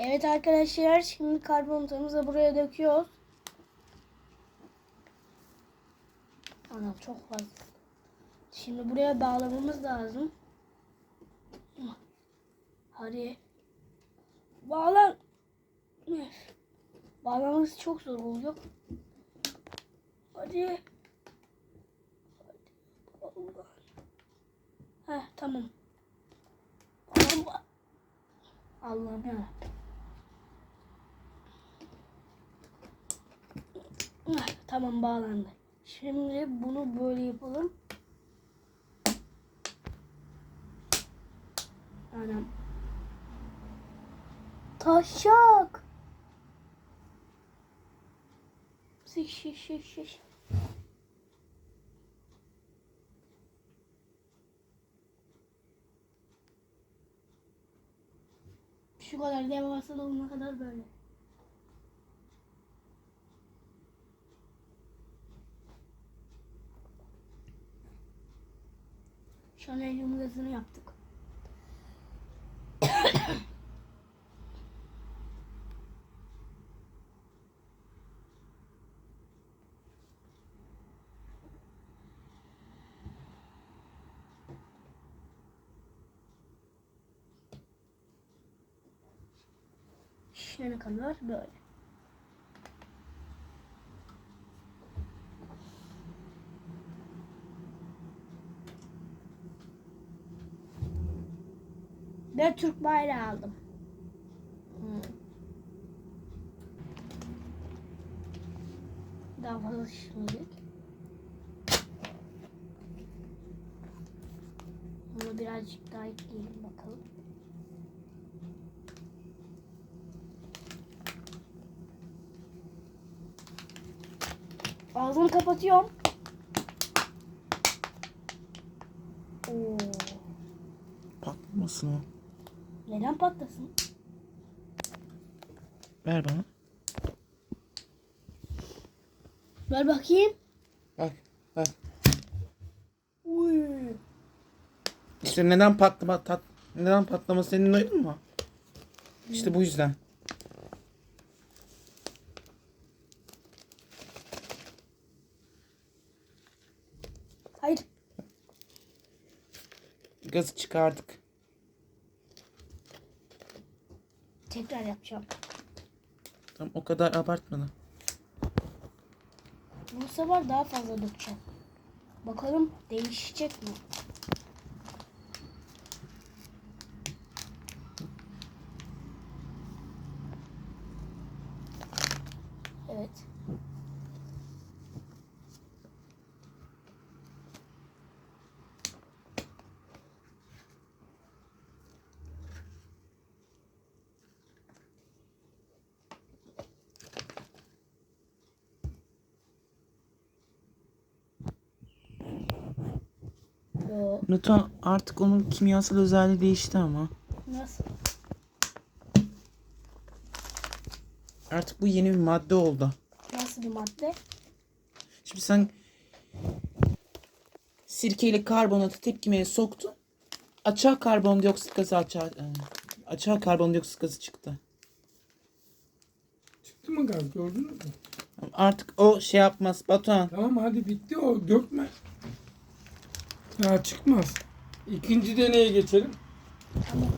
Evet arkadaşlar şimdi karbonatımızı buraya döküyoruz. Anam çok fazla. Şimdi buraya bağlamamız lazım. Hadi. Bağlan. Bağlaması çok zor oluyor. Hadi. Hadi. Heh tamam. Allah. Allah'ım ya. Tamam bağlandı. Şimdi bunu böyle yapalım. Anam. Taşak. Şiş şiş şiş şiş. Şu kadar devasa olana kadar böyle. Şu an elimizini yaptık. Şişene kadar böyle. Ben Türk bayrağı aldım. Hmm. Daha fazla şimdilik. Bunu birazcık daha ekleyelim bakalım. Ağzını kapatıyorum. Oo. Patlamasın o. Neden patlasın? Ver bana. Ver bakayım. Bak bak. Uy. İşte neden patlama tat neden patlaması senin duydun mu? İşte bu yüzden. Hayır. Gazı çıkardık. Tekrar yapacağım. Tam o kadar abartmadan. Bu sefer daha fazla dökeceğim. Bakalım değişecek mi? Evet. Yo, Newton artık onun kimyasal özelliği değişti ama. nasıl? Artık bu yeni bir madde oldu. Nasıl bir madde? Şimdi sen sirkeyle karbonatı tepkimeye soktun. Açığa karbondioksit gazı açığa, e, açığa karbondioksit gazı çıktı. Çıktı mı gaz gördünüz mü? Artık o şey yapmaz Batuhan. Tamam hadi bitti o dökme. Ya çıkmaz. İkinci deneye geçelim. Tamam.